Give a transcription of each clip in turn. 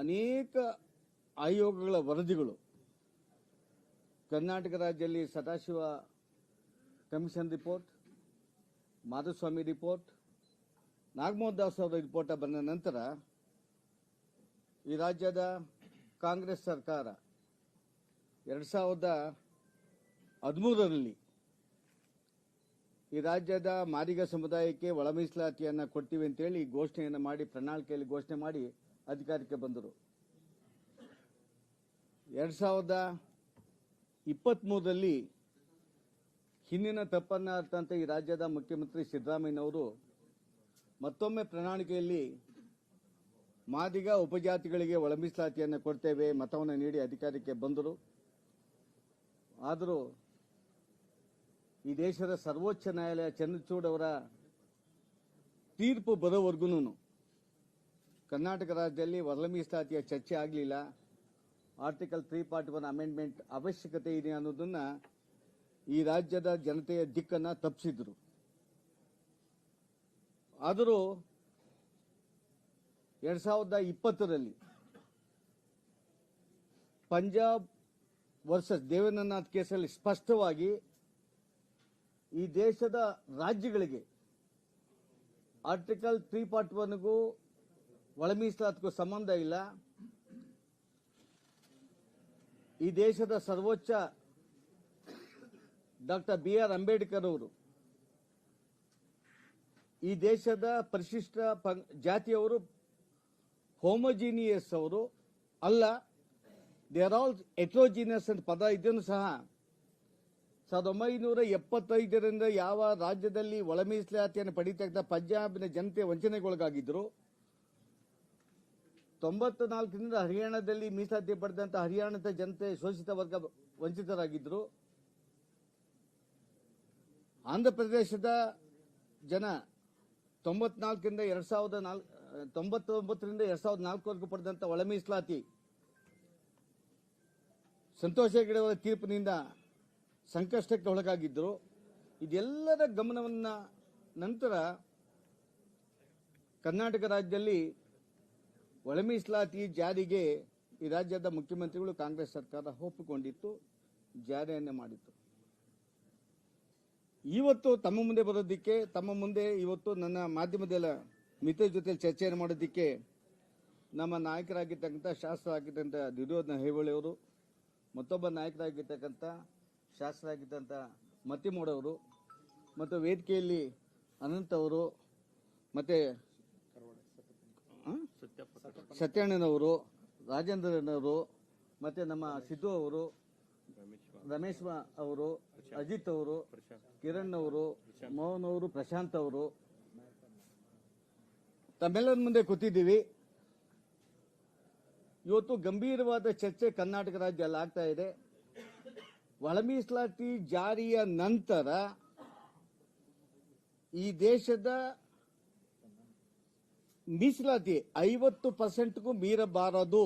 ಅನೇಕ ಆಯೋಗಗಳ ವರದಿಗಳು. ಕರ್ನಾಟಕ ರಾಜ್ಯದಲ್ಲಿ Sadashiva commission report, Madhuswamy report, Nagamohan Das ಅವರ ರಿಪೋರ್ಟ್ ಬಂದ ನಂತರ ಈ ರಾಜ್ಯದ ಕಾಂಗ್ರೆಸ್ ಸರ್ಕಾರ ಎರಡು ಸಾವಿರದ ಹದಿಮೂರರಲ್ಲಿ ಈ ರಾಜ್ಯದ ಮಾದಿಗ ಸಮುದಾಯಕ್ಕೆ ಒಳ ಮೀಸಲಾತಿಯನ್ನು ಕೊಡ್ತೀವಿ ಅಂತೇಳಿ ಘೋಷಣೆಯನ್ನು ಮಾಡಿ, ಪ್ರಣಾಳಿಕೆಯಲ್ಲಿ ಘೋಷಣೆ ಮಾಡಿ ಅಧಿಕಾರಕ್ಕೆ ಬಂದರು. ಎರಡು ಸಾವಿರದ ಇಪ್ಪತ್ತ್ಮೂರರಲ್ಲಿ ಹಿಂದಿನ ತಪ್ಪನ್ನ ಅರ್ಥಂತೆ ಈ ರಾಜ್ಯದ ಮುಖ್ಯಮಂತ್ರಿ ಸಿದ್ದರಾಮಯ್ಯನವರು ಮತ್ತೊಮ್ಮೆ ಪ್ರಣಾಳಿಕೆಯಲ್ಲಿ ಮಾದಿಗ ಉಪಜಾತಿಗಳಿಗೆ ಒಳ ಕೊಡ್ತೇವೆ, ಮತವನ್ನು ನೀಡಿ ಅಧಿಕಾರಕ್ಕೆ ಬಂದರು. ಆದರೂ ಈ ದೇಶದ ಸರ್ವೋಚ್ಚ ನ್ಯಾಯಾಲಯ ಚಂದ್ರಚೂಡ್ ಅವರ ತೀರ್ಪು ಬರೋವರೆಗೂ ಕರ್ನಾಟಕ ರಾಜ್ಯದಲ್ಲಿ ಒಳ ಮೀಸಲಾತಿಯ ಚರ್ಚೆ ಆಗಲಿಲ್ಲ. Article three part one amendment ಅವಶ್ಯಕತೆ ಇದೆ ಅನ್ನೋದನ್ನ ಈ ರಾಜ್ಯದ ಜನತೆಯ ದಿಕ್ಕನ್ನು ತಪ್ಪಿಸಿದ್ರು ಆದರೂ ಎರಡು ಸಾವಿರದ ಇಪ್ಪತ್ತರಲ್ಲಿ ಪಂಜಾಬ್ ವರ್ಸಸ್ ದೇವೇಂದ್ರನಾಥ್ ಕೇಸಲ್ಲಿ ಸ್ಪಷ್ಟವಾಗಿ ಈ ದೇಶದ ರಾಜ್ಯಗಳಿಗೆ ಆರ್ಟಿಕಲ್ ತ್ರೀ ಪಾರ್ಟ್ ಒನ್ಗೂ ಒಳ ಮೀಸಲಾತಿಗೂ ಸಂಬಂಧ ಇಲ್ಲ. ಈ ದೇಶದ ಸರ್ವೋಚ್ಚ ಡಾಕ್ಟರ್ ಬಿ ಆರ್ ಅಂಬೇಡ್ಕರ್ ಅವರು ಈ ದೇಶದ ಪರಿಶಿಷ್ಟ ಜಾತಿಯವರು ಹೋಮೋಜಿನಿಯಸ್ ಅವರು ಅಲ್ಲ, ದೇ ಆರ್ ಆಲ್ ಎಟ್ರೋಜಿನಿಯಸ್ ಅಂತ ಪದ ಇದನ್ನು ಸಹ ಸಾವಿರದ ಒಂಬೈನೂರ ಎಪ್ಪತ್ತೈದರಿಂದ ಯಾವ ರಾಜ್ಯದಲ್ಲಿ ಒಳ ಮೀಸಲಾತಿಯನ್ನು ಪಡಿತಕ್ಕಂಥ ಪಂಜಾಬಿನ ಜನತೆ ವಂಚನೆಗೊಳಗಾಗಿದ್ರು. ತೊಂಬತ್ತು ನಾಲ್ಕರಿಂದ ಹರಿಯಾಣದಲ್ಲಿ ಮೀಸಲಾತಿ ಪಡೆದಂತ ಹರಿಯಾಣದ ಜನತೆ ಶೋಷಿತ ವರ್ಗ ವಂಚಿತರಾಗಿದ್ದರು ಆಂಧ್ರಪ್ರದೇಶದ ಜನ ತೊಂಬತ್ನಾಲ್ಕರಿಂದ ಎರಡ್ ಸಾವಿರದ ನಾಲ್ಕು ತೊಂಬತ್ತೊಂಬತ್ತರಿಂದ ಎರಡ್ ಸಾವಿರದ ನಾಲ್ಕವರೆಗೂ ಪಡೆದಂತ ಒಳ ಮೀಸಲಾತಿ ಸಂತೋಷ ಗಿಡವರ ತೀರ್ಪಿನಿಂದ ಸಂಕಷ್ಟಕ್ಕೆ ಒಳಗಾಗಿದ್ದರು ಇದೆಲ್ಲರ ಗಮನವನ್ನ ನಂತರ ಕರ್ನಾಟಕ ರಾಜ್ಯದಲ್ಲಿ ಒಳ ಮೀಸಲಾತಿ ಜಾರಿಗೆ ಈ ರಾಜ್ಯದ ಮುಖ್ಯಮಂತ್ರಿಗಳು ಕಾಂಗ್ರೆಸ್ ಸರ್ಕಾರ ಒಪ್ಪಿಕೊಂಡಿತ್ತು, ಜಾರಿಯನ್ನೇ ಮಾಡಿತ್ತು ಇವತ್ತು ತಮ್ಮ ಮುಂದೆ ಬರೋದಕ್ಕೆ, ತಮ್ಮ ಮುಂದೆ ಇವತ್ತು ನನ್ನ ಮಾಧ್ಯಮದ ಮಿತ್ರ ಜೊತೆ ಚರ್ಚೆಯನ್ನು ಮಾಡೋದಕ್ಕೆ ನಮ್ಮ ನಾಯಕರಾಗಿರ್ತಕ್ಕಂಥ ಶಾಸಕರಾಗಿರ್ತಕ್ಕಂಥ ದುರ್ಯೋಧನ ಹೇವಳಿ ಅವರು, ಮತ್ತೊಬ್ಬ ನಾಯಕರಾಗಿರ್ತಕ್ಕಂಥ ಶಾಸಕರಾಗಿದ್ದಂಥ ಮತಿಮೋಡವರು ಮತ್ತು ವೇದಿಕೆಯಲ್ಲಿ ಅನಂತ್ ಅವರು, ಮತ್ತೆ? ಸತ್ಯಣ್ಣನವರು, ರಾಜೇಂದ್ರನವರು, ಮತ್ತೆ ನಮ್ಮ ಸಿದ್ದು ಅವರು, ರಮೇಶ್ ಅವರು, ಅಜಿತ್ ಅವರು, ಕಿರಣ್ ಅವರು, ಮೋಹನ್ ಅವರು, ಪ್ರಶಾಂತ್ ಅವರು. ತಮ್ಮೆಲ್ಲರ ಮುಂದೆ ಕೂತಿದ್ದೀವಿ. ಇವತ್ತು ಗಂಭೀರವಾದ ಚರ್ಚೆ ಕರ್ನಾಟಕ ರಾಜ್ಯದಲ್ಲಿ ಆಗ್ತಾ ಇದೆ. ಒಳ ಮೀಸಲಾತಿ ಜಾರಿಯ ನಂತರ ಈ ದೇಶದ ಮೀಸಲಾತಿ ಐವತ್ತು ಪರ್ಸೆಂಟ್ಗೂ ಮೀರಬಾರದು.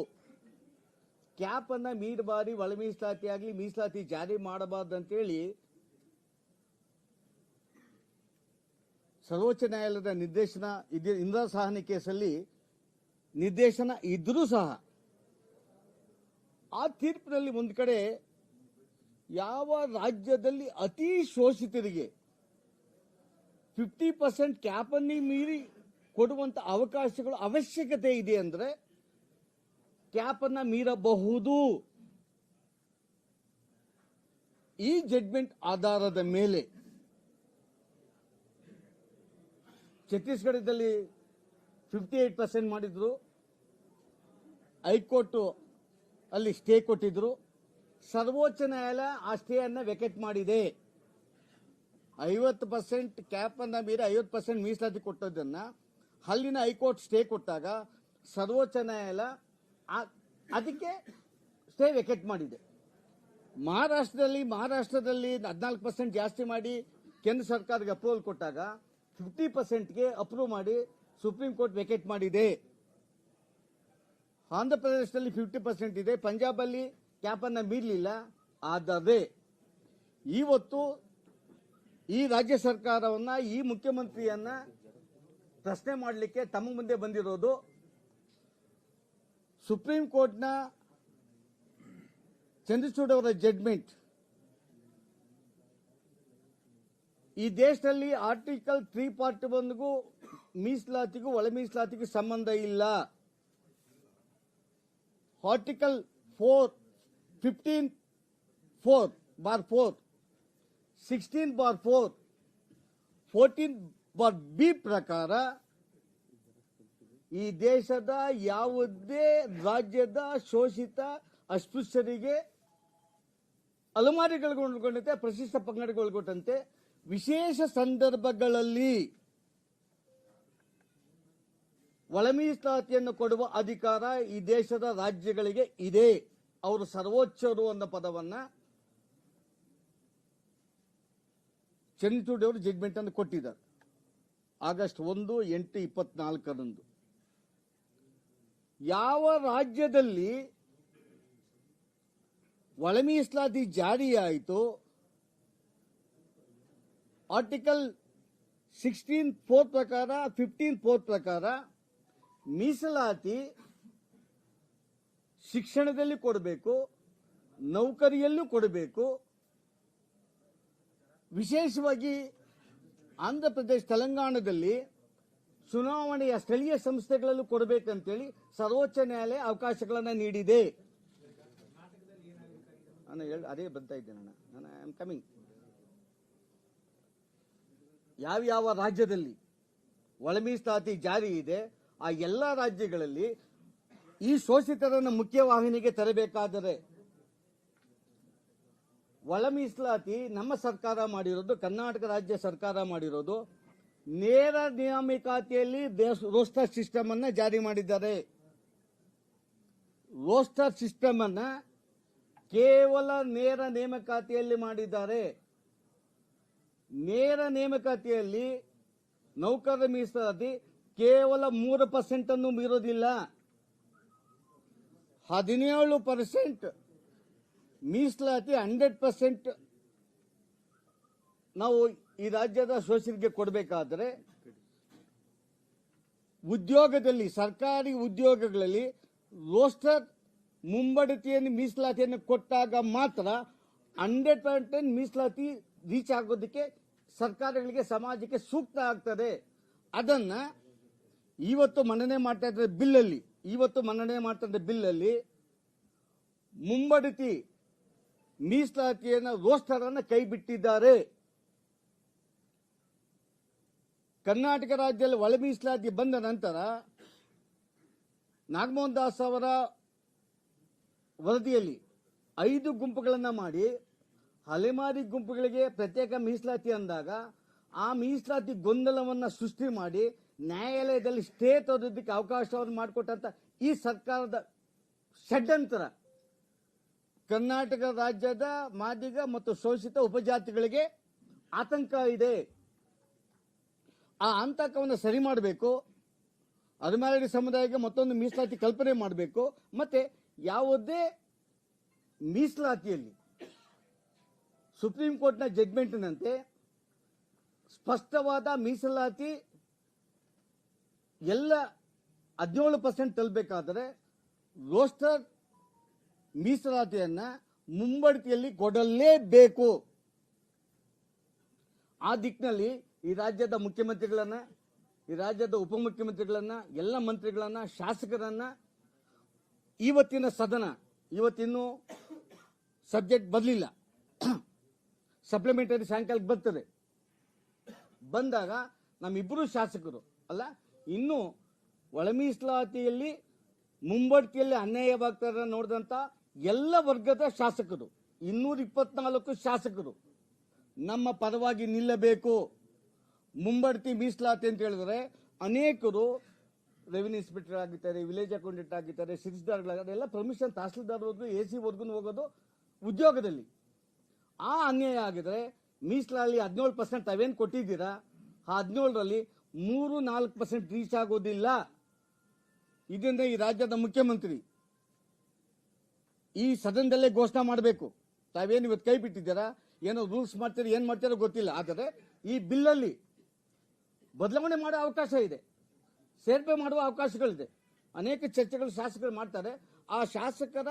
ಕ್ಯಾಪ್ ಅನ್ನ ಮೀರಬಾರಿ ಒಳ ಮೀಸಲಾತಿ ಆಗಲಿ ಮೀಸಲಾತಿ ಜಾರಿ ಮಾಡಬಾರ್ದು ಅಂತೇಳಿ ಸರ್ವೋಚ್ಚ ನ್ಯಾಯಾಲಯದ ನಿರ್ದೇಶನ ಇದೆ, ಇಂದಿರಾ ಸಹನಿ ಕೇಸಲ್ಲಿ ನಿರ್ದೇಶನ ಇದ್ರೂ ಸಹ ಆ ತೀರ್ಪಿನಲ್ಲಿ ಒಂದು ಕಡೆ ಯಾವ ರಾಜ್ಯದಲ್ಲಿ ಅತಿ ಶೋಷಿತರಿಗೆ ಫಿಫ್ಟಿ ಪರ್ಸೆಂಟ್ ಕ್ಯಾಪ್ ಅನ್ನಿ ಮೀರಿ ಕೊಡುವಂತ ಅವಕಾಶಗಳು ಅವಶ್ಯಕತೆ ಇದೆ ಅಂದ್ರೆ ಕ್ಯಾಪ್ ಅನ್ನ ಮೀರಬಹುದು. ಈ ಜಡ್ಮೆಂಟ್ ಆಧಾರದ ಮೇಲೆ ಛತ್ತೀಸ್ಗಢದಲ್ಲಿ ಫಿಫ್ಟಿ ಏಟ್ ಪರ್ಸೆಂಟ್ ಮಾಡಿದ್ರು. ಹೈಕೋರ್ಟ್ ಅಲ್ಲಿ ಸ್ಟೇ ಕೊಟ್ಟಿದ್ರು. ಸರ್ವೋಚ್ಚ ನ್ಯಾಯಾಲಯ ಆ ಸ್ಟೇ ಅನ್ನ ವೆಕೆಟ್ ಮಾಡಿದೆ. ಐವತ್ತು ಪರ್ಸೆಂಟ್ ಕ್ಯಾಪ್ ಅನ್ನ ಮೀರಿ ಐವತ್ತು ಪರ್ಸೆಂಟ್ ಮೀಸಲಾತಿ ಕೊಟ್ಟದನ್ನ ಅಲ್ಲಿನ ಹೈಕೋರ್ಟ್ ಸ್ಟೇ ಕೊಟ್ಟಾಗ ಸರ್ವೋಚ್ಚ ನ್ಯಾಯಾಲಯ ಅದಕ್ಕೆ ಸ್ಟೇ ವೆಕೆಟ್ ಮಾಡಿದೆ. ಮಹಾರಾಷ್ಟ್ರದಲ್ಲಿ ಮಹಾರಾಷ್ಟ್ರದಲ್ಲಿ ಹದಿನಾಲ್ಕು ಪರ್ಸೆಂಟ್ ಜಾಸ್ತಿ ಮಾಡಿ ಕೇಂದ್ರ ಸರ್ಕಾರಕ್ಕೆ ಅಪ್ರೂವಲ್ ಕೊಟ್ಟಾಗ ಫಿಫ್ಟಿ ಪರ್ಸೆಂಟ್ಗೆ ಅಪ್ರೂವ್ ಮಾಡಿ ಸುಪ್ರೀಂ ಕೋರ್ಟ್ ವೆಕೆಟ್ ಮಾಡಿದೆ. ಆಂಧ್ರ ಪ್ರದೇಶದಲ್ಲಿ ಫಿಫ್ಟಿ ಪರ್ಸೆಂಟ್ ಇದೆ. ಪಂಜಾಬಲ್ಲಿ ಕ್ಯಾಪನ್ನು ಮೀರಲಿಲ್ಲ. ಆದರೆ ಇವತ್ತು ಈ ರಾಜ್ಯ ಸರ್ಕಾರವನ್ನ, ಈ ಮುಖ್ಯಮಂತ್ರಿಯನ್ನ ಪ್ರಶ್ನೆ ಮಾಡಲಿಕ್ಕೆ ತಮ್ಮ ಮುಂದೆ ಬಂದಿರೋದು ಸುಪ್ರೀಂ ಕೋರ್ಟ್ನ ಚಂದ್ರಚೂಡ್ ಅವರ ಜಡ್ಮೆಂಟ್ ಈ ದೇಶದಲ್ಲಿ ಆರ್ಟಿಕಲ್ ತ್ರೀ ಪಾರ್ಟ್ ಒಂದಿಗೂ ಮೀಸಲಾತಿಗೂ, ಒಳ ಮೀಸಲಾತಿಗೂ ಸಂಬಂಧ ಇಲ್ಲ. Article four fifteen four bar four sixteen bar four fourteen bar B ಪ್ರಕಾರ, ಈ ದೇಶದ ಯಾವುದೇ ರಾಜ್ಯದ ಶೋಷಿತ ಅಸ್ಪೃಶ್ಯರಿಗೆ ಅಲಮಾರಿಗೊಳಗೊಂಡಂತೆ ಪ್ರಶಸ್ತ ಪಂಗಡಗೊಳಗೊಂಡಂತೆ ವಿಶೇಷ ಸಂದರ್ಭಗಳಲ್ಲಿ ಒಳ ಮೀಸಲಾತಿಯನ್ನು ಕೊಡುವ ಅಧಿಕಾರ ಈ ದೇಶದ ರಾಜ್ಯಗಳಿಗೆ ಇದೆ. ಅವರು ಸರ್ವೋಚ್ಚರು ಅನ್ನೋ ಪದವನ್ನ ಚಂದ್ರಚೂಡ್ ಅವರು ಅನ್ನು ಕೊಟ್ಟಿದ್ದಾರೆ. ಆಗಸ್ಟ್ ಒಂದು, ಎಂಟು, ಇಪ್ಪತ್ನಾಲ್ಕರಂದು. ಯಾವ ರಾಜ್ಯದಲ್ಲಿ ಒಳ ಮೀಸಲಾತಿ ಜಾರಿಯಾಯಿತು ಆರ್ಟಿಕಲ್ ಸಿಕ್ಸ್ಟೀನ್ ಫೋರ್ ಪ್ರಕಾರ, ಫಿಫ್ಟೀನ್ ಫೋರ್ ಪ್ರಕಾರ ಮೀಸಲಾತಿ ಶಿಕ್ಷಣದಲ್ಲಿ ಕೊಡಬೇಕು, ನೌಕರಿಯಲ್ಲೂ ಕೊಡಬೇಕು. ವಿಶೇಷವಾಗಿ ಆಂಧ್ರ ಪ್ರದೇಶ ತೆಲಂಗಾಣದಲ್ಲಿ ಚುನಾವಣೆಯ ಸ್ಥಳೀಯ ಸಂಸ್ಥೆಗಳಲ್ಲೂ ಕೊಡಬೇಕಂತೇಳಿ ಸರ್ವೋಚ್ಚ ನ್ಯಾಯಾಲಯ ಅವಕಾಶಗಳನ್ನು ನೀಡಿದೆ. ನಾನು ಅದೇ ಬರ್ತಾ ಇದ್ದೇನೆ ನಾನು ಐ ಆಮ್ ಕಮಿಂಗ್ ಯಾವ್ಯಾವ ರಾಜ್ಯದಲ್ಲಿ ಒಳ ಜಾರಿ ಇದೆ, ಆ ಎಲ್ಲ ರಾಜ್ಯಗಳಲ್ಲಿ ಈ ಶೋಷಿತರನ್ನು ಮುಖ್ಯವಾಹಿನಿಗೆ ತರಬೇಕಾದರೆ ಒಳ ಮೀಸಲಾತಿ ನಮ್ಮ ಸರ್ಕಾರ ಮಾಡಿರೋದು, ಕರ್ನಾಟಕ ರಾಜ್ಯ ಸರ್ಕಾರ ಮಾಡಿರೋದು, ನೇರ ನೇಮಕಾತಿಯಲ್ಲಿ ರೋಸ್ಟರ್ ಸಿಸ್ಟಮ್ ಅನ್ನ ಜಾರಿ ಮಾಡಿದ್ದಾರೆ. ರೋಸ್ಟರ್ ಸಿಸ್ಟಮ್ ಅನ್ನ ಕೇವಲ ನೇರ ನೇಮಕಾತಿಯಲ್ಲಿ ಮಾಡಿದ್ದಾರೆ. ನೇರ ನೇಮಕಾತಿಯಲ್ಲಿ ನೌಕರರ ಮೀಸಲಾತಿ ಕೇವಲ ಮೂರು ಪರ್ಸೆಂಟ್ ಅನ್ನು ಮೀರೋದಿಲ್ಲ. ಹದಿನೇಳು ಪರ್ಸೆಂಟ್ ಮೀಸಲಾತಿ ಹಂಡ್ರೆಡ್ ಪರ್ಸೆಂಟ್ ನಾವು ಈ ರಾಜ್ಯದ ಶೋಷರಿಗೆ ಕೊಡಬೇಕಾದ್ರೆ ಉದ್ಯೋಗದಲ್ಲಿ, ಸರ್ಕಾರಿ ಉದ್ಯೋಗಗಳಲ್ಲಿ ರೋಸ್ಟರ್ ಮುಂಬಡತಿಯನ್ನು ಮೀಸಲಾತಿಯನ್ನು ಕೊಟ್ಟಾಗ ಮಾತ್ರ ಹಂಡ್ರೆಡ್ ಪರ್ಸೆಂಟ್ ಮೀಸಲಾತಿ ರೀಚ್ ಆಗೋದಕ್ಕೆ ಸರ್ಕಾರಗಳಿಗೆ, ಸಮಾಜಕ್ಕೆ ಸೂಕ್ತ ಆಗ್ತದೆ. ಅದನ್ನ ಇವತ್ತು ಮನ್ನಣೆ ಮಾಡ್ತಾ ಇದ್ರೆ ಬಿಲ್ಲಲ್ಲಿ. ಇವತ್ತು ಮನ್ನಣೆ ಮಾಡ್ತಾ ಇದ್ದ ಬಿಲ್ಲಲ್ಲಿ ಮುಂಬಡತಿ ಮೀಸಲಾತಿಯನ್ನು ರೋಸ್ಟರನ್ನು ಕೈ ಬಿಟ್ಟಿದ್ದಾರೆ ಕರ್ನಾಟಕ ರಾಜ್ಯದಲ್ಲಿ ಒಳ ಮೀಸಲಾತಿ ಬಂದ ನಂತರ ನಾಗಮೋಹನ್ ದಾಸ್ ಅವರ ವರದಿಯಲ್ಲಿ ಐದು ಗುಂಪುಗಳನ್ನು ಮಾಡಿ ಅಲೆಮಾರಿ ಗುಂಪುಗಳಿಗೆ ಪ್ರತ್ಯೇಕ ಮೀಸಲಾತಿ ಅಂದಾಗ ಆ ಮೀಸಲಾತಿ ಗೊಂದಲವನ್ನು ಸೃಷ್ಟಿ ಮಾಡಿ ನ್ಯಾಯಾಲಯದಲ್ಲಿ ಸ್ಟೇ ತೋರೋದಕ್ಕೆ ಅವಕಾಶವನ್ನು ಮಾಡಿಕೊಟ್ಟಂಥ ಈ ಸರ್ಕಾರದ ಷಡ್ಯಂತರ ಕರ್ನಾಟಕ ರಾಜ್ಯದ ಮಾದಿಗ ಮತ್ತು ಶೋಷಿತ ಉಪಜಾತಿಗಳಿಗೆ ಆತಂಕ ಇದೆ. ಆ ಆತಂಕವನ್ನು ಸರಿ ಮಾಡಬೇಕು. ಅರಮಾರಿ ಸಮುದಾಯಕ್ಕೆ ಮತ್ತೊಂದು ಮೀಸಲಾತಿ ಕಲ್ಪನೆ ಮಾಡಬೇಕು. ಮತ್ತೆ ಯಾವುದೇ ಮೀಸಲಾತಿಯಲ್ಲಿ ಸುಪ್ರೀಂ ಕೋರ್ಟ್ನ ಜಡ್ಮೆಂಟ್ನಂತೆ ಸ್ಪಷ್ಟವಾದ ಮೀಸಲಾತಿ ಎಲ್ಲ ಹದಿನೇಳು ಪರ್ಸೆಂಟ್ ತಲುಪಬೇಕಾದರೆ ರೋಸ್ಟರ್ ಮೀಸಲಾತಿಯನ್ನ ಮುಂಬಡ್ತಿಯಲ್ಲಿ ಕೊಡಲೇಬೇಕು. ಆ ದಿಕ್ಕಿನಲ್ಲಿ ಈ ರಾಜ್ಯದ ಮುಖ್ಯಮಂತ್ರಿಗಳನ್ನ, ಈ ರಾಜ್ಯದ ಉಪಮುಖ್ಯಮಂತ್ರಿಗಳನ್ನ, ಎಲ್ಲ ಮಂತ್ರಿಗಳನ್ನ, ಶಾಸಕರನ್ನ ಇವತ್ತಿನ ಸದನ, ಇವತ್ತಿನ್ನೂ ಸಬ್ಜೆಕ್ಟ್ ಬರಲಿಲ್ಲ. ಸಪ್ಲಿಮೆಂಟರಿ ಸಾಯಂಕಾಲಕ್ಕೆ ಬರ್ತದೆ. ಬಂದಾಗ ನಮ್ಮಿಬ್ಬರು ಶಾಸಕರು, ಅಲ್ಲ, ಇನ್ನು ಒಳ ಮೀಸಲಾತಿಯಲ್ಲಿ ಮುಂಬಡ್ತಿಯಲ್ಲಿ ಅನ್ಯಾಯವಾಗ್ತಾರ ನೋಡಿದಂತ ಎಲ್ಲ ವರ್ಗದ ಶಾಸಕರು, ಇನ್ನೂರ ಇಪ್ಪತ್ನಾಲ್ಕು ಶಾಸಕರು ನಮ್ಮ ಪರವಾಗಿ ನಿಲ್ಲಬೇಕು. ಮುಂಬಡ್ತಿ ಮೀಸಲಾತಿ ಅಂತ ಹೇಳಿದ್ರೆ ಅನೇಕರು ರೆವಿನ್ಯೂ ಇನ್ಸ್ಪೆಕ್ಟರ್ ಆಗಿದ್ದಾರೆ ವಿಲೇಜ್ ಅಕೌಂಟೆಂಟ್ ಆಗಿದ್ದಾರೆ ಸಿರಿಸ್ದಾರ್ಗಳಾಗಿದ್ದಾರೆ ಎಲ್ಲ ಪರ್ಮಿಷನ್ ತಹಸೀಲ್ದಾರ್ ಹೋದ್ರು ಎ ಸಿ ವರ್ಗು ಹೋಗೋದು ಉದ್ಯೋಗದಲ್ಲಿ. ಆ ಅನ್ಯಾಯ ಆಗಿದ್ರೆ ಮೀಸಲಾತಿ ಹದಿನೇಳು ಪರ್ಸೆಂಟ್ ತಾವೇನು ಕೊಟ್ಟಿದ್ದೀರಾ? ಆ ಹದಿನೇಳರಲ್ಲಿ ಮೂರು ನಾಲ್ಕು ಪರ್ಸೆಂಟ್ ರೀಚ್ ಆಗೋದಿಲ್ಲ. ಇದರಿಂದ ಈ ರಾಜ್ಯದ ಮುಖ್ಯಮಂತ್ರಿ ಈ ಸದನದಲ್ಲೇ ಘೋಷಣೆ ಮಾಡಬೇಕು. ತಾವೇನು ಇವತ್ತು ಕೈ ಬಿಟ್ಟಿದ್ದೀರಾ? ಏನೋ ರೂಲ್ಸ್ ಮಾಡ್ತೀರಾ, ಏನು ಮಾಡ್ತೀರೋ ಗೊತ್ತಿಲ್ಲ. ಆದರೆ ಈ ಬಿಲ್ಲಲ್ಲಿ ಬದಲಾವಣೆ ಮಾಡೋ ಅವಕಾಶ ಇದೆ. ಸೇರ್ಪಡೆ ಮಾಡುವ ಅವಕಾಶಗಳಿದೆ. ಅನೇಕ ಚರ್ಚೆಗಳು ಶಾಸಕರು ಮಾಡ್ತಾರೆ. ಆ ಶಾಸಕರ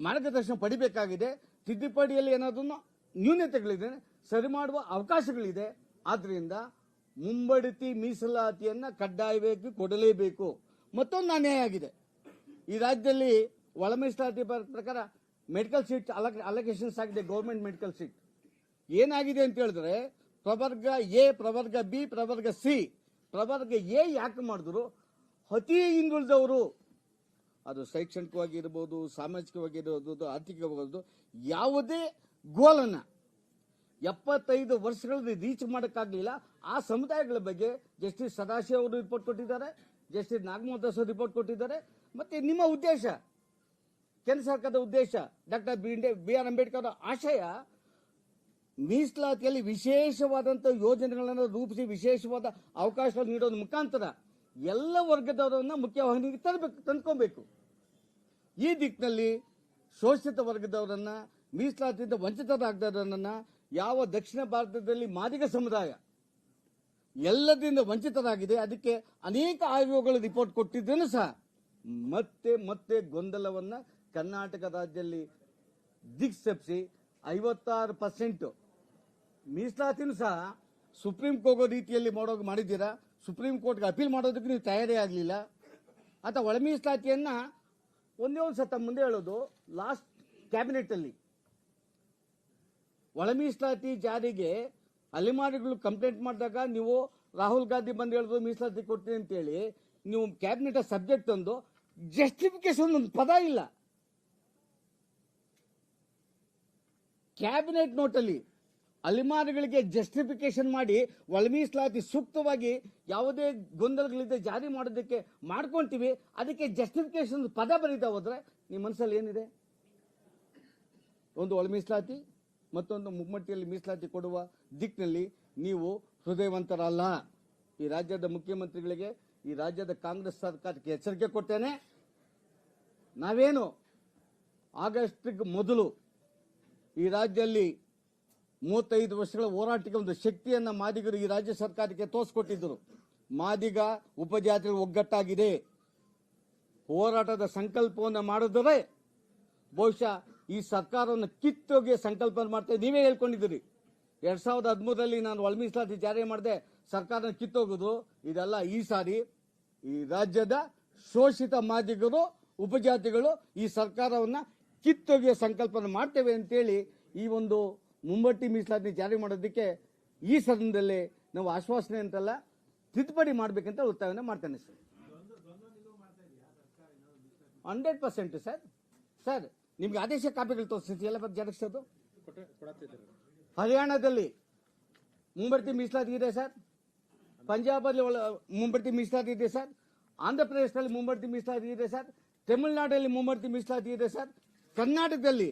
ಮಾರ್ಗದರ್ಶನ ಪಡಿಬೇಕಾಗಿದೆ. ತಿದ್ದುಪಡಿಯಲ್ಲಿ ಏನಾದ್ರೂ ನ್ಯೂನತೆಗಳಿದೆ, ಸರಿ ಮಾಡುವ ಅವಕಾಶಗಳಿದೆ. ಆದ್ರಿಂದ ಮುಂಬಡಿತಿ ಮೀಸಲಾತಿಯನ್ನ ಕಡ್ಡಾಯವಾಗಿ ಕೊಡಲೇಬೇಕು. ಮತ್ತೊಂದು ಅನ್ಯಾಯ ಆಗಿದೆ. ಈ ರಾಜ್ಯದಲ್ಲಿ ಒಳ ಮೀಸಲಾತಿ ಪ್ರ- ಪ್ರಕಾರ ಮೆಡಿಕಲ್ ಸೀಟ್ ಅಲೋಕೇಶನ್ಸ್ ಆಗಿದೆ ಗೌರ್ಮೆಂಟ್ ಮೆಡಿಕಲ್ ಸೀಟ್ ಏನಾಗಿದೆ ಅಂತ ಹೇಳಿದ್ರೆ, ಪ್ರವರ್ಗ ಎ, ಪ್ರವರ್ಗ ಬಿ, ಪ್ರವರ್ಗ ಸಿ, ಪ್ರವರ್ಗ ಎ ಯಾಕೆ ಮಾಡಿದ್ರು? ಅತಿ ಹಿಂದುಳಿದವರು, ಅದು ಶೈಕ್ಷಣಿಕವಾಗಿ ಇರ್ಬೋದು, ಸಾಮಾಜಿಕವಾಗಿ ಇರ್ಬೋದು ಆರ್ಥಿಕವಾಗಿ ಯಾವುದೇ ಗೋಲನ್ನ ಎಪ್ಪತ್ತೈದು ವರ್ಷಗಳಲ್ಲಿ ರೀಚ್ ಮಾಡೋಕ್ಕಾಗಲಿಲ್ಲ. ಆ ಸಮುದಾಯಗಳ ಬಗ್ಗೆ ಜಸ್ಟಿಸ್ ಸದಾಶಿವ ರಿಪೋರ್ಟ್ ಕೊಟ್ಟಿದ್ದಾರೆ, ಜಸ್ಟಿಸ್ ನಾಗಮೋಹನ್ ದಾಸ್ ರಿಪೋರ್ಟ್ ಕೊಟ್ಟಿದ್ದಾರೆ. ಮತ್ತು ನಿಮ್ಮ ಉದ್ದೇಶ? ಕೇಂದ್ರ ಸರ್ಕಾರದ ಉದ್ದೇಶ, doctor B B R Ambedkar ಆಶಯ, ಮೀಸಲಾತಿಯಲ್ಲಿ ವಿಶೇಷವಾದಂಥ ಯೋಜನೆಗಳನ್ನು ರೂಪಿಸಿ ವಿಶೇಷವಾದ ಅವಕಾಶ ನೀಡೋದ್ರ ಮುಖಾಂತರ ಎಲ್ಲ ವರ್ಗದವರನ್ನ ಮುಖ್ಯವಾಹಿನಿಗೆ ತರಬೇಕು, ತಂದ್ಕೊಬೇಕು. ಈ ದಿಕ್ಕಿನಲ್ಲಿ ಶೋಷಿತ ವರ್ಗದವರನ್ನ, ಮೀಸಲಾತಿಯಿಂದ ವಂಚಿತರಾಗದವರನ್ನ ಯಾವ ದಕ್ಷಿಣ ಭಾರತದಲ್ಲಿ ಮಾದಿಗ ಸಮುದಾಯ ಎಲ್ಲದರಿಂದ ವಂಚಿತರಾಗಿದೆ, ಅದಕ್ಕೆ ಅನೇಕ ಆಯೋಗಗಳು ರಿಪೋರ್ಟ್ ಕೊಟ್ಟಿದ್ದೇನು ಸಹ ಮತ್ತೆ ಮತ್ತೆ ಗೊಂದಲವನ್ನ ಕರ್ನಾಟಕ ರಾಜ್ಯದಲ್ಲಿ ದಿಕ್ಸಪ್ಸಿ ಐವತ್ತಾರು ಪರ್ಸೆಂಟ್. ಮೀಸಲಾತಿನೂ ಸಹ ಸುಪ್ರೀಂ ಕೋರ್ಟ್ ರೀತಿಯಲ್ಲಿ ಮಾಡೋಕೆ ಮಾಡಿದ್ದೀರಾ? ಸುಪ್ರೀಂ ಕೋರ್ಟ್ಗೆ ಅಪೀಲ್ ಮಾಡೋದಕ್ಕೆ ನೀವು ತಯಾರಿ ಆಗಲಿಲ್ಲ. ಅಥವಾ ಒಳ ಮೀಸಲಾತಿಯನ್ನ ಒಂದೇ ಒಂದು ಸತ ಮುಂದೆ ಹೇಳೋದು, ಲಾಸ್ಟ್ ಕ್ಯಾಬಿನೆಟ್ ಅಲ್ಲಿ ಒಳ ಮೀಸಲಾತಿ ಜಾರಿಗೆ ಅಲೆಮಾರಿಗಳು ಕಂಪ್ಲೇಂಟ್ ಮಾಡಿದಾಗ ನೀವು ರಾಹುಲ್ ಗಾಂಧಿ ಬಂದು ಹೇಳಿದ್ರು ಮೀಸಲಾತಿ ಕೊಡ್ತೀನಿ ಅಂತೇಳಿ, ನೀವು ಕ್ಯಾಬಿನೆಟ್ ಸಬ್ಜೆಕ್ಟ್ ತಂದು ಜಸ್ಟಿಫಿಕೇಶನ್ ಒಂದು ಪದ ಇಲ್ಲ. ಕ್ಯಾಬಿನೆಟ್ ನೋಟಲ್ಲಿ ಅಲಿಮಾರಿಗಳಿಗೆ ಜಸ್ಟಿಫಿಕೇಶನ್ ಮಾಡಿ ಒಳ ಮೀಸಲಾತಿ ಸೂಕ್ತವಾಗಿ ಯಾವುದೇ ಗೊಂದಲಗಳಿದೆ ಜಾರಿ ಮಾಡೋದಕ್ಕೆ ಮಾಡ್ಕೊಂತೀವಿ. ಅದಕ್ಕೆ ಜಸ್ಟಿಫಿಕೇಶನ್ ಪದ ಬರೀತಾ ಹೋದ್ರೆ ನಿಮ್ಮ ಮನಸ್ಸಲ್ಲಿ ಏನಿದೆ? ಒಂದು ಒಳ ಮೀಸಲಾತಿ ಮತ್ತೊಂದು ಮುಮ್ಮಟ್ಟಿಯಲ್ಲಿ ಮೀಸಲಾತಿ ಕೊಡುವ ದಿಕ್ಕಿನಲ್ಲಿ ನೀವು ಹೃದಯವಂತರಲ್ಲ. ಈ ರಾಜ್ಯದ ಮುಖ್ಯಮಂತ್ರಿಗಳಿಗೆ, ಈ ರಾಜ್ಯದ ಕಾಂಗ್ರೆಸ್ ಸರ್ಕಾರಕ್ಕೆ ಎಚ್ಚರಿಕೆ ಕೊಟ್ಟೇನೆ ನಾವೇನು ಆಗಸ್ಟ್ಗೆ ಮೊದಲು ಈ ರಾಜ್ಯದಲ್ಲಿ ಮೂವತ್ತೈದು ವರ್ಷಗಳ ಹೋರಾಟಕ್ಕೆ ಒಂದು ಶಕ್ತಿಯನ್ನು ಮಾದಿಗರು ಈ ರಾಜ್ಯ ಸರ್ಕಾರಕ್ಕೆ ತೋರಿಸ್ಕೊಟ್ಟಿದ್ದರು ಮಾದಿಗ ಉಪಜಾತಿಗಳು ಒಗ್ಗಟ್ಟಾಗಿದೆ. ಹೋರಾಟದ ಸಂಕಲ್ಪವನ್ನು ಮಾಡಿದರೆ ಬಹುಶಃ ಈ ಸರ್ಕಾರವನ್ನು ಕಿತ್ತೋಗಿ ಸಂಕಲ್ಪ ಮಾಡ್ತೇವೆ ನೀವೇ ಹೇಳ್ಕೊಂಡಿದ್ದೀರಿ. ಎರಡು ಸಾವಿರದ ಹದಿಮೂರರಲ್ಲಿ ನಾನು ಒಳ ಜಾರಿ ಮಾಡಿದೆ ಸರ್ಕಾರ ಕಿತ್ತೋಗೋದು. ಇದೆಲ್ಲ ಈ ಸಾರಿ ಈ ರಾಜ್ಯದ ಶೋಷಿತ ಮಾದಿಗರು, ಉಪಜಾತಿಗಳು ಈ ಸರ್ಕಾರವನ್ನ ಕಿತ್ತೊಗೆಯ ಸಂಕಲ್ಪನ ಮಾಡ್ತೇವೆ ಅಂತೇಳಿ ಈ ಒಂದು ಮುಂಬಟ್ಟಿ ಮೀಸಲಾತಿ ಜಾರಿ ಮಾಡೋದಕ್ಕೆ ಈ ಸದನದಲ್ಲಿ ನಾವು ಆಶ್ವಾಸನೆ ಅಂತಲ್ಲ ತಿದ್ದುಪಡಿ ಮಾಡಬೇಕಂತ ಒತ್ತಾಯವನ್ನು ಮಾಡ್ತೇನೆ sir. Hundred percent sir. Sir, ನಿಮ್ಗೆ ಆದೇಶ ಕಾಪಿಗಳು ತೋರಿಸ್ತೀವಿ ಎಲ್ಲ ಬಂದು ಜರುಗಿಸೋದು ಹರಿಯಾಣದಲ್ಲಿ ಮುಂಬಡ್ತಿ ಮೀಸಲಾತಿ ಇದೆ ಸರ್. ಪಂಜಾಬಲ್ಲಿ ಒಳ ಮುಂಬಡ್ತಿ ಮೀಸಲಾತಿ ಇದೆ ಸರ್. ಆಂಧ್ರ ಪ್ರದೇಶದಲ್ಲಿ ಮುಂಬಡ್ತಿ ಮೀಸಲಾತಿ ಇದೆ ಸರ್. ತಮಿಳುನಾಡಲ್ಲಿ ಮುಂಬಡ್ತಿ ಮೀಸಲಾತಿ ಇದೆ ಸರ್. ಕರ್ನಾಟಕದಲ್ಲಿ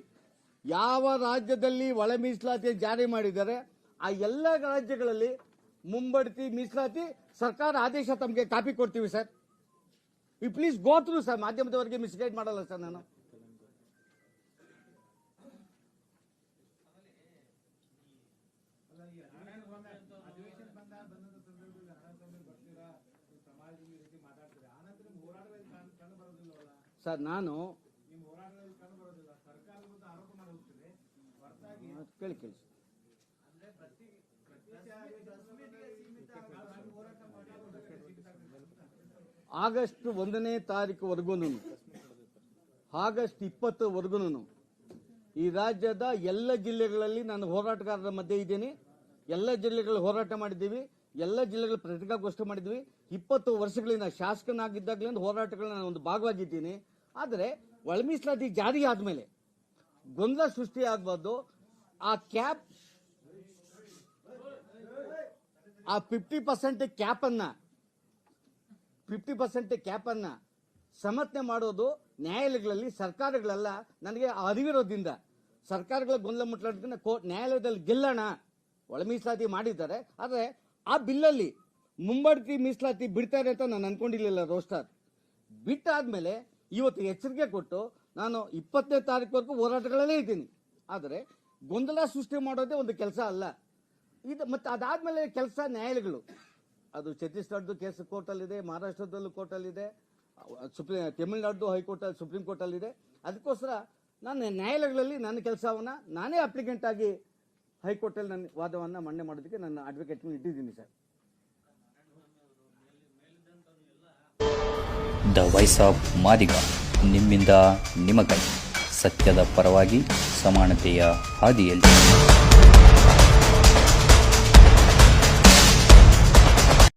ಯಾವ ರಾಜ್ಯದಲ್ಲಿ ಒಳ ಮೀಸಲಾತಿ ಜಾರಿ ಮಾಡಿದ್ದಾರೆ, ಆ ಎಲ್ಲ ರಾಜ್ಯಗಳಲ್ಲಿ ಮುಂಬಡ್ತಿ ಮೀಸಲಾತಿ ಸರ್ಕಾರ ಆದೇಶ ತಮಗೆ ಕಾಪಿ ಕೊಡ್ತೀವಿ ಸರ್. ಈ ಪ್ಲೀಸ್ ಗೋ ಥ್ರೂ ಸರ್, ಮಾಧ್ಯಮದವರಿಗೆ ಮಿಸ್ಗೈಡ್ ಮಾಡಲ್ಲ ಸರ್ ನಾನು. ಸರ್, ನಾನು ಕೇಳಿ ಕೇಳಿ. ಆಗಸ್ಟ್ ಒಂದನೇ ತಾರೀಕುವರೆಗೂ ಆಗಸ್ಟ್ ಇಪ್ಪತ್ತವರೆಗೂ ಈ ರಾಜ್ಯದ ಎಲ್ಲ ಜಿಲ್ಲೆಗಳಲ್ಲಿ ನಾನು ಹೋರಾಟಗಾರರ ಮಧ್ಯೆ ಇದ್ದೀನಿ. ಎಲ್ಲ ಜಿಲ್ಲೆಗಳಲ್ಲಿ ಹೋರಾಟ ಮಾಡಿದ್ದೀವಿ. ಎಲ್ಲ ಜಿಲ್ಲೆಗಳ ಪತ್ರಿಕಾಗೋಷ್ಠಿ ಮಾಡಿದ್ವಿ ಇಪ್ಪತ್ತು ವರ್ಷಗಳಿಂದ ಶಾಸಕನಾಗಿದ್ದಾಗಲಿಂದ ಹೋರಾಟಗಳನ್ನ ನಾನು ಒಂದು ಭಾಗವಾಗಿದ್ದೀನಿ. ಆದರೆ ಒಳಮೀಸಲಾತಿ ಜಾರಿ ಆದಮೇಲೆ ಗೊಂದಲ ಸೃಷ್ಟಿ ಆಗಬಾರ್ದು. ಆ ಕ್ಯಾಪ್ ಆ ಫಿಫ್ಟಿ ಪರ್ಸೆಂಟ್ ಕ್ಯಾಪ್ ಅನ್ನ ಫಿಫ್ಟಿ ಪರ್ಸೆಂಟ್ ಕ್ಯಾಪ್ ಅನ್ನ ಸಮರ್ಥನೆ ಮಾಡೋದು ನ್ಯಾಯಾಲಯಗಳಲ್ಲಿ, ಸರ್ಕಾರಗಳೆಲ್ಲ, ನನಗೆ ಅರಿವಿರೋದ್ರಿಂದ ಸರ್ಕಾರಗಳ ಗೊಂದಲ ಮುಟ್ಲಾಡ್ಕೊಂಡು ಕೋ- ನ್ಯಾಯಾಲಯದಲ್ಲಿ ಗೆಲ್ಲೋಣ, ಒಳ ಮೀಸಲಾತಿ ಮಾಡಿದ್ದಾರೆ. ಆದರೆ ಆ ಬಿಲ್ಲಲ್ಲಿ ಮುಂಬಡ್ತಿ ಮೀಸಲಾತಿ ಬಿಡ್ತಾರೆ ಅಂತ ನಾನು ಅನ್ಕೊಂಡಿರ್ಲಿಲ್ಲ ರೋಸ್ಟರ್. ಬಿಟ್ಟಾದ್ಮೇಲೆ ಇವತ್ತು ಎಚ್ಚರಿಕೆ ಕೊಟ್ಟು ನಾನು ಇಪ್ಪತ್ತನೇ ತಾರೀಕುವರೆಗೂ ಹೋರಾಟಗಳಲ್ಲೇ ಇದ್ದೀನಿ. ಆದರೆ ಗೊಂದಲ ಸೃಷ್ಟಿ ಮಾಡೋದೇ ಒಂದು ಕೆಲಸ ಅಲ್ಲ. ಇದು ಮತ್ತೆ ಅದಾದ್ಮೇಲೆ ಕೆಲಸ ನ್ಯಾಯಾಲಯಗಳು. ಅದು ಛತ್ತೀಸ್ಗಢದ್ದು ಕೇಸ್ ಕೋರ್ಟಲ್ಲಿದೆ ಮಹಾರಾಷ್ಟ್ರದಲ್ಲೂ ಕೋರ್ಟಲ್ಲಿದೆ, ಸುಪ್ರೀಂ ತಮಿಳುನಾಡು ಹೈಕೋರ್ಟಲ್ಲಿ, ಸುಪ್ರೀಂ ಕೋರ್ಟಲ್ಲಿದೆ. ಅದಕ್ಕೋಸ್ಕರ ನಾನು ನ್ಯಾಯಾಲಯಗಳಲ್ಲಿ ನನ್ನ ಕೆಲಸವನ್ನ ನಾನೇ ಅಪ್ಲಿಕೆಂಟ್ ಆಗಿ ಹೈಕೋರ್ಟಲ್ಲಿ ನನ್ನ ವಾದವನ್ನು ಮಂಡನೆ ಮಾಡೋದಕ್ಕೆ ನನ್ನ ಅಡ್ವೊಕೇಟ್ ಇಟ್ಟಿದ್ದೀನಿ sir. The voice of Madiga ನಿಮ್ಮಿಂದ ನಿಮಗಾಗಿ. ಸತ್ಯದ ಪರವಾಗಿ ಸಮಾನತೆಯ ಹಾದಿಯಲ್ಲಿ.